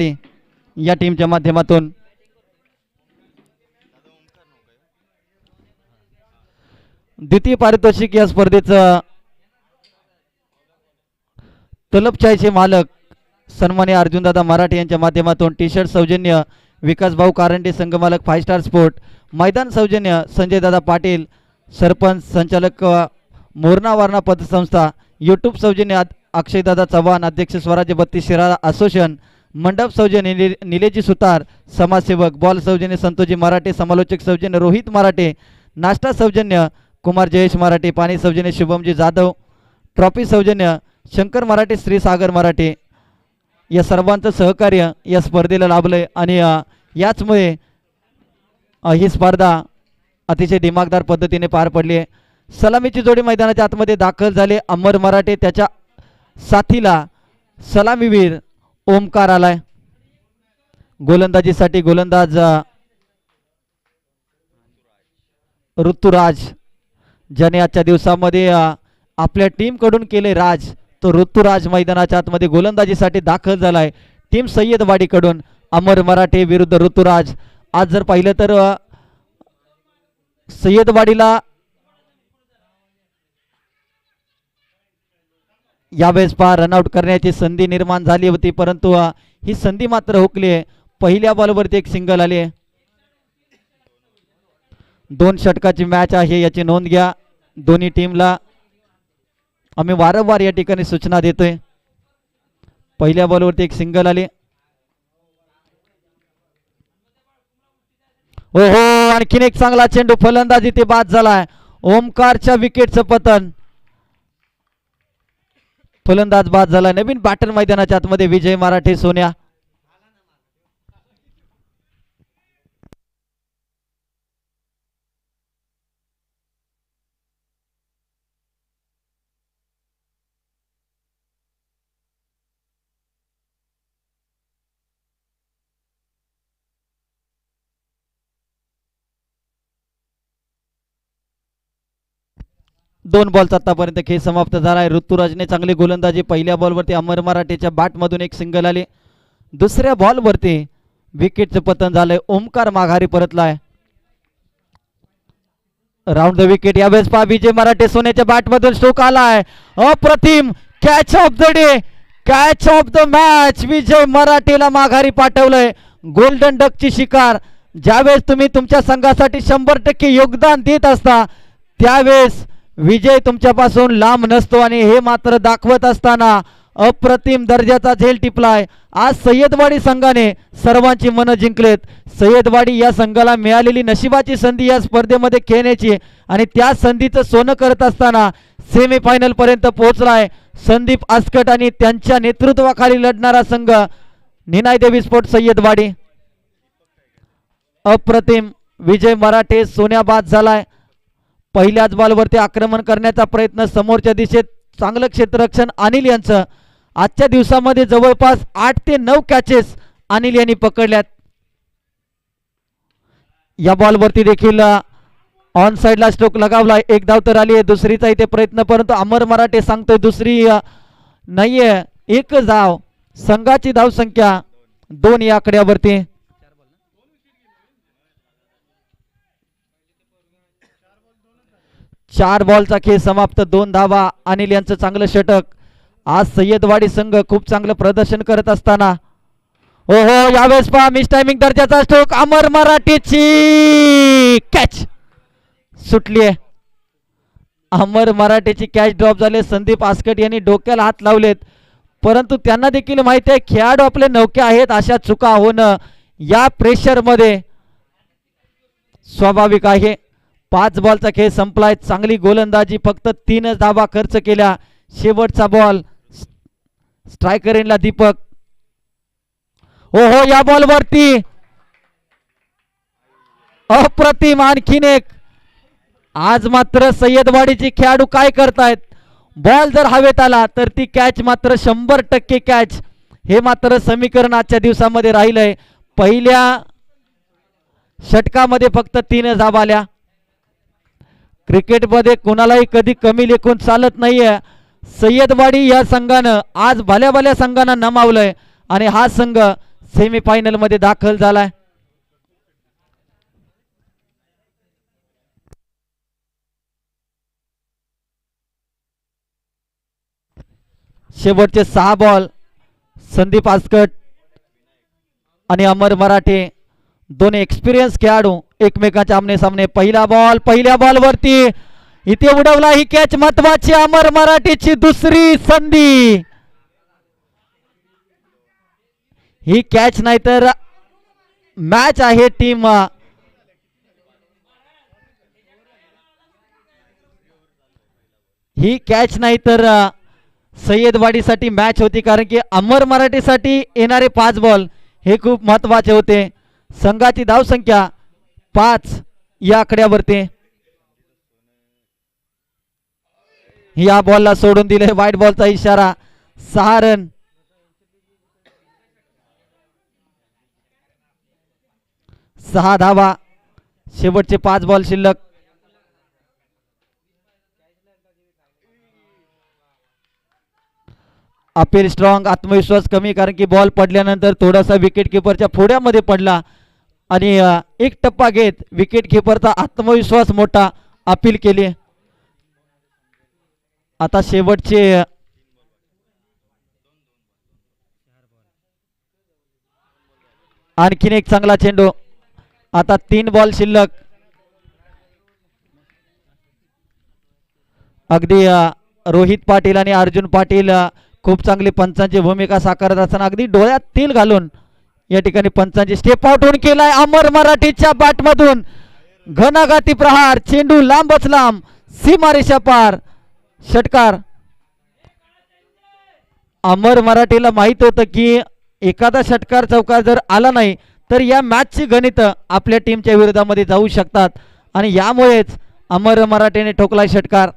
या टीमच्या माध्यमातून. द्वितीय पारितोषिक या स्पर्धेचं तलबचायचे मालक सन्मान्य अर्जुनदादा मराठे यांच्या माध्यमातून टी शर्ट सौजन्य विकास भाऊ कारंडे संघमालक फाय स्टार स्पोर्ट मैदान सौजन्य संजयदादा पाटील सरपंच संचालक मोरणा वारणा पतसंस्था यूट्यूब सौजन्य अक्षयदादा चव्हाण अध्यक्ष स्वराज्य बत्तीस शिराळा असोसिएशन मंडप सौजन्य निले निलेजी सुतार समाजसेवक बॉल सौजन्य संतोजी मराठे समालोचक सौजन्य रोहित मराठे नाश्ता सौजन्य कुमार जयेश मराठे पाणी सौजन्य शुभमजी जाधव ट्रॉफी सौजन्य शंकर मराठे श्री सागर मराठे. या सर्वांचं सहकार्य या स्पर्धेला लाभलं आहे आणि याचमुळे ही स्पर्धा अतिशय दिमागदार पद्धतीने पार पडली आहे. सलामीची जोडी मैदानाच्या आतमध्ये दाखल झाले. अमर मराठे त्याच्या साथीला सलामीवीर ओमकार आलाय गोलंदाजीसाठी गोलंदाज ऋतुराज ज्याने आजच्या दिवसामध्ये आपल्या टीमकडून केले राज तो ऋतुराज मैदानाच्या आतमध्ये गोलंदाजीसाठी दाखल झालाय. टीम सय्यदवाडीकडून अमर मराठे विरुद्ध ऋतुराज. आज जर पाहिलं तर सय्यदवाडीला यावेळेस पहा रनआउट करण्याची संधी निर्माण झाली होती परंतु ही संधी मात्र हुकली आहे. पहिल्या बॉलवरती एक सिंगल आली दोन षटकाची मॅच आहे याची नोंद घ्या. दोन्ही टीमला आम्ही वारंवार या ठिकाणी सूचना देतोय. पहिल्या बॉलवरती एक सिंगल आली. हो हो आणखीन एक चांगला चेंडू फलंदाजी ते बाद झालाय. ओमकारच्या विकेटचं पतन. फलंदाज बाद झाला. नवीन पाटण मैदानाच्या आतमध्ये विजय मराठे सोन्या दोन बॉल्स आतापर्यंत खेळ समाप्त झाला आहे. ऋतुराजने चांगली गोलंदाजी पहिल्या बॉलवरती अमर मराठेच्या बॅटमधून एक सिंगल आले. दुसऱ्या बॉलवरती विकेटचं पतन झालंय. ओमकार माघारी परतलाय. राऊंड द विकेट यावेळेस पहा विजय मराठे सोन्याच्या बॅटमधून स्ट्रोक आलाय. अप्रतिम catch of the day catch of the match Vijay मराठेला माघारी पाठवलंय. गोल्डन डकची शिकार. ज्यावेळेस तुम्ही तुमच्या संघासाठी शंभर टक्के योगदान देत असता त्यावेळेस विजय तुमच्यापासून लांब नसतो आणि हे मात्र दाखवत असताना अप्रतिम दर्जाचा झेल टिपलाय. आज सय्यदवाडी संघाने सर्वांची मनं जिंकलेत. सय्यदवाडी या संघाला मिळालेली नशिबाची संधी या स्पर्धेमध्ये खेळण्याची आणि त्या संधीचं सोनं करत असताना सेमीफायनलपर्यंत पोहोचलाय. संदीप आस्कट आणि त्यांच्या नेतृत्वाखाली लढणारा संघ निनाय देवी स्पोर्ट सय्यदवाडी. अप्रतिम विजय मराठे सोन्याबाद झालाय. पहिल्याच बॉलवरती आक्रमण करण्याचा प्रयत्न समोरच्या दिशेत चांगलं क्षेत्ररक्षण अनिल यांचं. आजच्या दिवसामध्ये जवळपास आठ ते नऊ कॅचेस अनिल यांनी पकडल्यात. या बॉलवरती देखील ऑन साईडला स्ट्रोक लगावला. एक धाव तर आली आहे दुसरीचा इथे प्रयत्न परंतु अमर मराठे सांगतोय दुसरी नाहीये. एक धाव संघाची धावसंख्या दोन या आकड्यावरती. चार बॉलचा खेळ समाप्त दोन धावा अनिल यांचं चांगलं षटक. आज सय्यदवाडी संघ खूप चांगलं प्रदर्शन करत असताना. हो हो यावेळेस पहा मिस टायमिंग दर्जाचा स्ट्रोक अमर मराठीची कॅच सुटली आहे अमर मराठीची कॅच ड्रॉप झाले. संदीप आस्कट यांनी डोक्याला हात लावलेत. परंतु त्यांना देखील माहिती आहे खेळाडू आपले नौके आहेत अशा चुका होणं या प्रेशरमध्ये स्वाभाविक आहे. पाच बॉलचा खेळ संपलाय. चांगली गोलंदाजी फक्त तीनच धावा खर्च केल्या. शेवटचा बॉल स्ट्रायकर इनला दीपक. हो हो या बॉलवरती. अप्रतिम आणखीन एक. आज मात्र सय्यदवाडीचे खेळाडू काय करतायत? बॉल जर हवेत आला तर ती कॅच मात्र शंभर टक्के कॅच. हे मात्र समीकरण आजच्या दिवसामध्ये राहिलंय. पहिल्या षटकामध्ये फक्त तीन धाब आल्या. क्रिकेटमध्ये कोणालाही कधी कमी लेखून चालत नाहीये. सय्यदवाडी या संघानं आज भल्या भल्या संघांना नमावलंय आणि हा संघ सेमीफायनलमध्ये दाखल झालाय. शेवटचे सहा बॉल संदीप आसकट आणि अमर मराठे दोन एक्सपिरियन्स खेळाडू एकमेकाच्या आमने सामने पहिला बॉल पहिल्या बॉल वरती. इथे उडवला ही कॅच महत्वाची. अमर मराठीची दुसरी संधी. ही कॅच नाही तर मॅच आहे टीम ही कॅच नाही तर सय्यदवाडीसाठी मॅच होती. कारण की अमर मराठीसाठी येणारे पाच बॉल हे खूप महत्त्वाचे होते. संघाची धावसंख्या पाच या आकड्यावरती. या बॉलला सोडून दिले. वाईट बॉलचा इशारा. सहा रन सहा धावा. शेवटचे पाच बॉल शिल्लक. अपील स्ट्रॉंग आत्मविश्वास कमी कारण की बॉल पडल्यानंतर थोडासा विकेट किपरच्या फोड्यामध्ये पडला. आणि एक टप्पा घेत विकेट किपरचा आत्मविश्वास मोठा अपील केली. आता शेवटचे आणखीन एक चांगला चेंडू. आता तीन बॉल शिल्लक. अगदी रोहित पाटील आणि अर्जुन पाटील खूप चांगली पंचांची भूमिका साकारत असताना अगदी डोळ्यात तेल घालून या ठिकाणी पंचांची स्टेप आउट होऊन केलाय. अमर मराठीच्या बॅटमधून घनाघाती प्रहार चेंडू लांबच लांब सीमारेषा पार. षटकार. अमर मराठीला माहीत होतं की एखादा षटकार चौकार जर आला नाही तर या मॅचची गणित आपल्या टीमच्या विरोधामध्ये जाऊ शकतात. आणि यामुळेच अमर मराठीने ठोकलाय षटकार.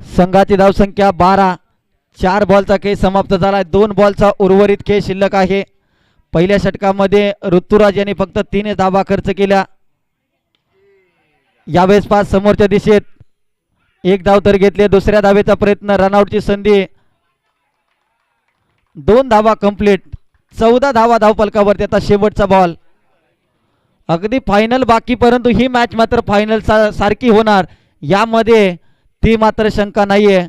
संघाची धावसंख्या बारा चार बॉलचा खेळ समाप्त झाला दोन बॉलचा उर्वरित खेळ शिल्लक आहे. पहिल्या षटकामध्ये ऋतुराज यांनी फक्त तीन धावा खर्च केल्या. यावेळेस पाच समोरच्या दिशेत एक धाव तर घेतले दुसऱ्या धावेचा प्रयत्न रनआउटची संधी. दोन धावा कंप्लीट चौदा धावा धावपलकावरती आता शेवटचा बॉल अगदी फायनल बाकी परंतु ही मॅच मात्र फायनल सारखी होणार. यामध्ये ती मात्र शंका नाहीये.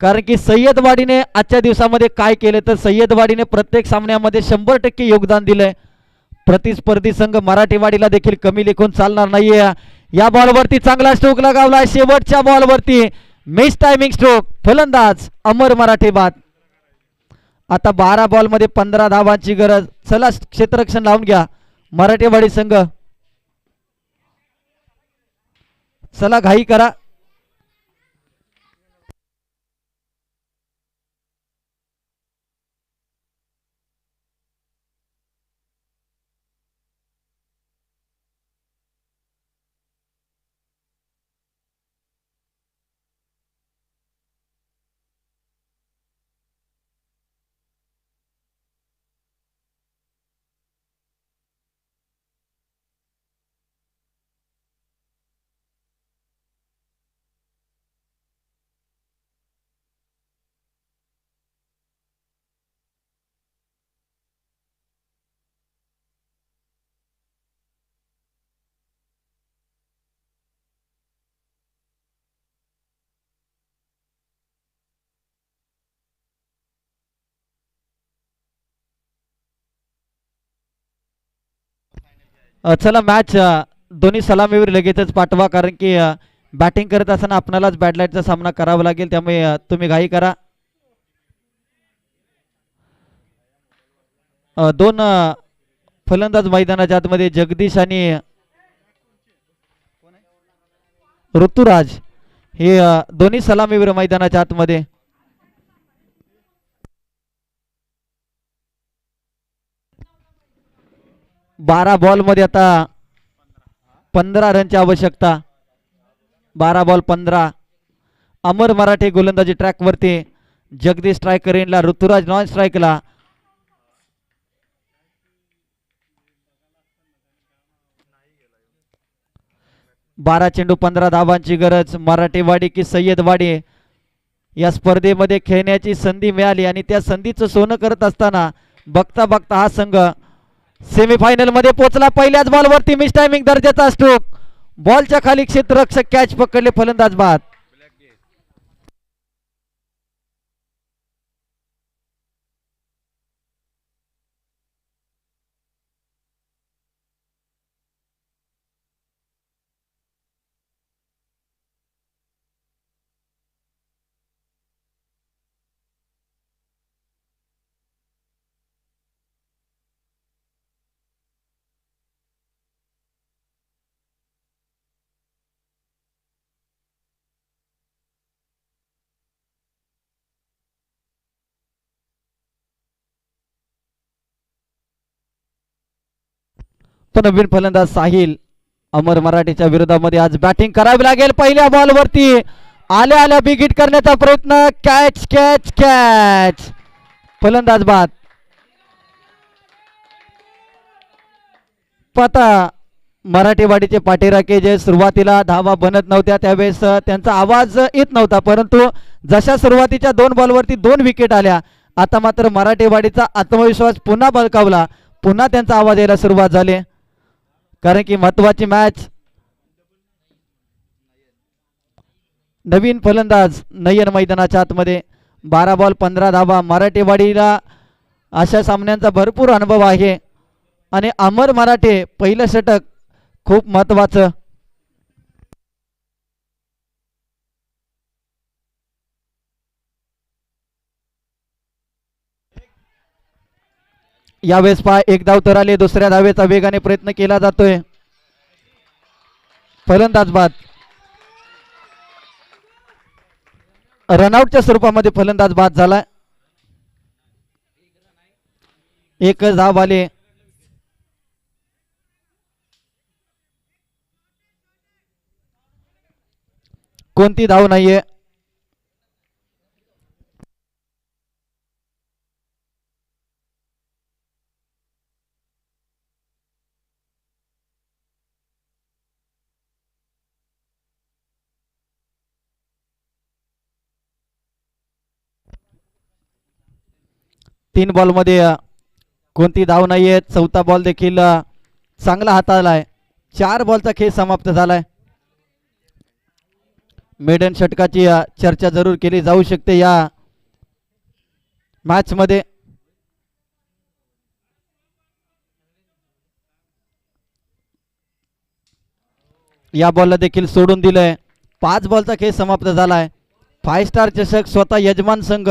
कारण की सय्यदवाडीने आजच्या दिवसामध्ये काय केलं? तर सय्यदवाडीने प्रत्येक सामन्यामध्ये शंभर टक्के योगदान दिलंय. प्रतिस्पर्धी संघ मराठीवाडीला देखील कमी लेखून चालणार नाहीये. या बॉलवरती चांगला स्ट्रोक लगावला शेवटच्या बॉलवरती मिस टायमिंग स्ट्रोक फलंदाज अमर मराठी बाद. आता बारा बॉलमध्ये पंधरा धावांची गरज. चला क्षेत्ररक्षण लावून घ्या. मराठीवाडी संघ. चला घाई करा. चला मॅच दोन्ही सलामीवर लगेचच पाठवा कारण की बॅटिंग करत असताना आपणालाच बॅडलाईटचा सामना करावा लागेल त्यामुळे तुम्ही घाई करा. दोन फलंदाज मैदानाच्या आतमध्ये जगदीश आणि ऋतुराज हे दोन्ही सलामीवीर मैदानाच्या आतमध्ये बारा बॉलमध्ये आता पंधरा रनची आवश्यकता. बारा बॉल पंधरा. अमर मराठे गोलंदाजी ट्रॅकवरती जगदीश स्ट्रायकर इनला ऋतुराज नॉन स्ट्राईकला बारा चेंडू पंधरा धावांची गरज. मराठेवाडी की सय्यदवाडी या स्पर्धेमध्ये खेळण्याची संधी मिळाली आणि त्या संधीचं सोनं करत असताना बघता बघता हा संघ सेमीफायनलमध्ये पोहोचला पहिल्याच बॉलवरती मिस टायमिंग दर्जाचा स्ट्रोक बॉलच्या खाली क्षेत्ररक्षक कॅच पकडले फलंदाज बाद. तो नवीन फलंदाज साहिल अमर मराठीच्या विरोधामध्ये आज बॅटिंग करावी लागेल. पहिल्या बॉलवरती आल्या आल्या बिग हिट करण्याचा प्रयत्न. कॅच कॅच कॅच फलंदाज बाद. पता मराठीवाडीचे पाठीराखे जे सुरुवातीला धावा बनत नव्हत्या त्यावेळेस त्यांचा आवाज येत नव्हता. परंतु जशा सुरुवातीच्या दोन बॉलवरती दोन विकेट आल्या आता मात्र मराठीवाडीचा आत्मविश्वास पुन्हा बळकावला. पुन्हा त्यांचा आवाज यायला सुरुवात झाली. कारण की महत्वाची मॅच नवीन फलंदाज नयन मैदानाच्या आतमध्ये बारा बॉल पंधरा धावा. मराठीवाडीला अशा सामन्यांचा भरपूर अनुभव आहे. आणि अमर मराठे पहिलं षटक खूप महत्वाचं यावेळेस पहा एक धाव तर आले दुसऱ्या धावेचा वेगाने प्रयत्न केला जातोय. फलंदाज बाद. रनआउटच्या स्वरूपामध्ये फलंदाज बाद झाला. एक धाव आले. कोणती धाव नाहीये. तीन बॉलमध्ये कोणती धाव नाहीये. चौथा बॉल देखील चांगला चांगला हाताळलाय. चार बॉलचा खेळ समाप्त झालाय. मेडन षटकाची चर्चा जरूर केली जाऊ शकते या मॅच मध्ये या बॉलला देखील सोडून दिलंय. पाच बॉलचा खेळ समाप्त झालाय. फाय स्टार चषक स्वतः यजमान संघ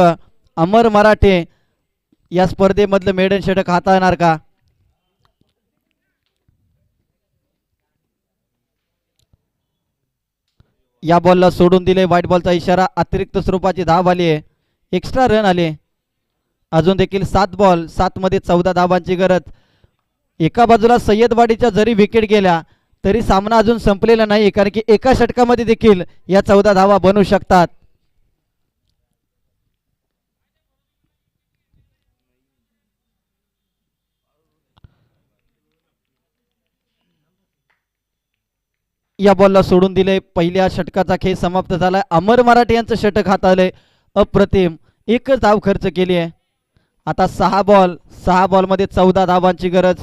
अमर मराठे या स्पर्धेमधलं मेडन षटक हाताळणार का? या बॉलला सोडून दिले व्हाईट बॉलचा इशारा. अतिरिक्त स्वरूपाची धाव आली आहे. एक्स्ट्रा रन आले अजून देखील सात बॉल सात मध्ये चौदा धावांची गरज. एका बाजूला सय्यदवाडीच्या जरी विकेट गेल्या तरी सामना अजून संपलेला नाही कारण की एका षटकामध्ये देखील या चौदा धावा बनू शकतात. या बॉलला सोडून दिले. पहिल्या षटकाचा खेळ समाप्त झालाय. अमर मराठे यांचं षटक हाताळलंय. अप्रतिम. एकच धाव खर्च केली आहे. आता सहा बॉल सहा बॉलमध्ये चौदा धावांची गरज.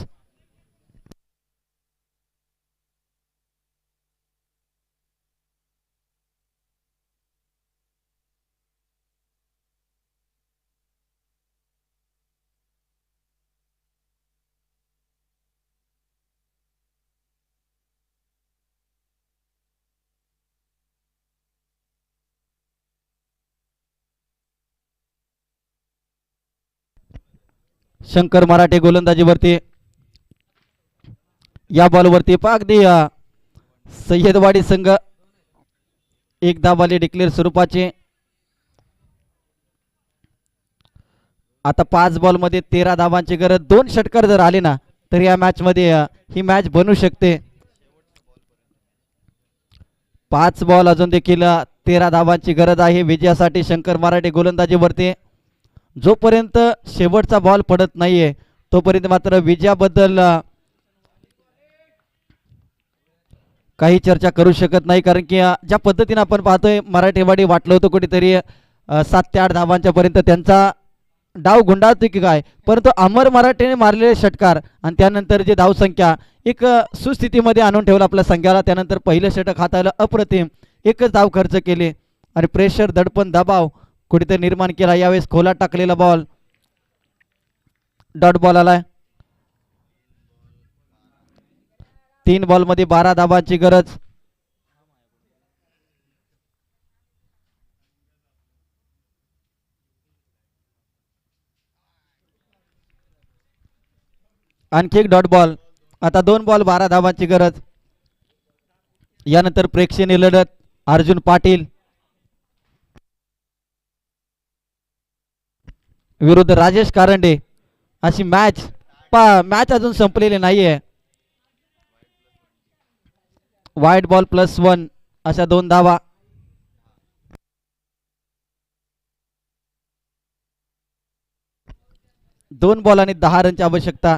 शंकर मराठे गोलंदाजीवरती या बॉलवरती पहा अगदी सय्यदवाडी संघ एक दाबाले डिक्लेअर स्वरूपाचे. आता पाच बॉलमध्ये तेरा धावांची गरज दोन षटकार जर आले ना तर या मॅच मध्ये ही मॅच बनू शकते. पाच बॉल अजून देखील तेरा धावांची गरज आहे. विजयासाठी शंकर मराठे गोलंदाजीवरती. जोपर्यंत शेवटचा बॉल पडत नाहीये तोपर्यंत मात्र विजयाबद्दल काही चर्चा करू शकत नाही. कारण की ज्या पद्धतीने आपण पाहतोय मराठीवाडी वाटलं होतं कुठेतरी सात ते आठ धावांच्या पर्यंत त्यांचा डाव गुंडाळतो की काय? परंतु अमर मराठेने मारलेले षटकार आणि त्यानंतर जे धावसंख्या एक सुस्थितीमध्ये आणून ठेवलं आपल्या संघाला. त्यानंतर पहिलं षटक हाताळलं अप्रतिम एकच धाव खर्च केले. आणि प्रेशर दडपण दबाव कुठेतरी निर्माण केला. यावेळेस खोलात टाकलेला बॉल डॉट बॉल आलाय. तीन बॉलमध्ये बारा धाबाची गरज. आणखी एक डॉट बॉल आता दोन बॉल बारा धाबाची गरज. यानंतर प्रेक्षणीय लढत. अर्जुन पाटील. विरुद्ध राजेश कारंडे अशी मॅच पा मॅच अजून संपलेली नाहीये. वाईट बॉल प्लस वन अशा दोन धावा दोन बॉल आणि दहा रनची आवश्यकता.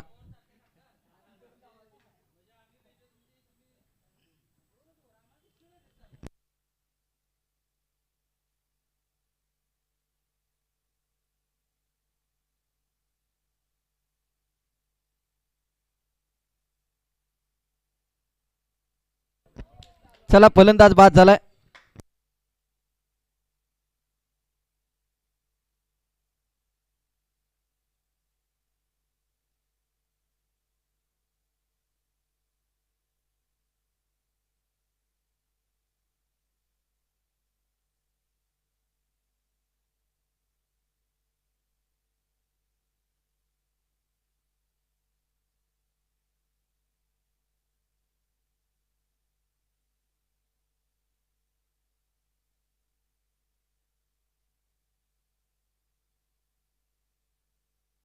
चला फलंदाज बाद झालाय.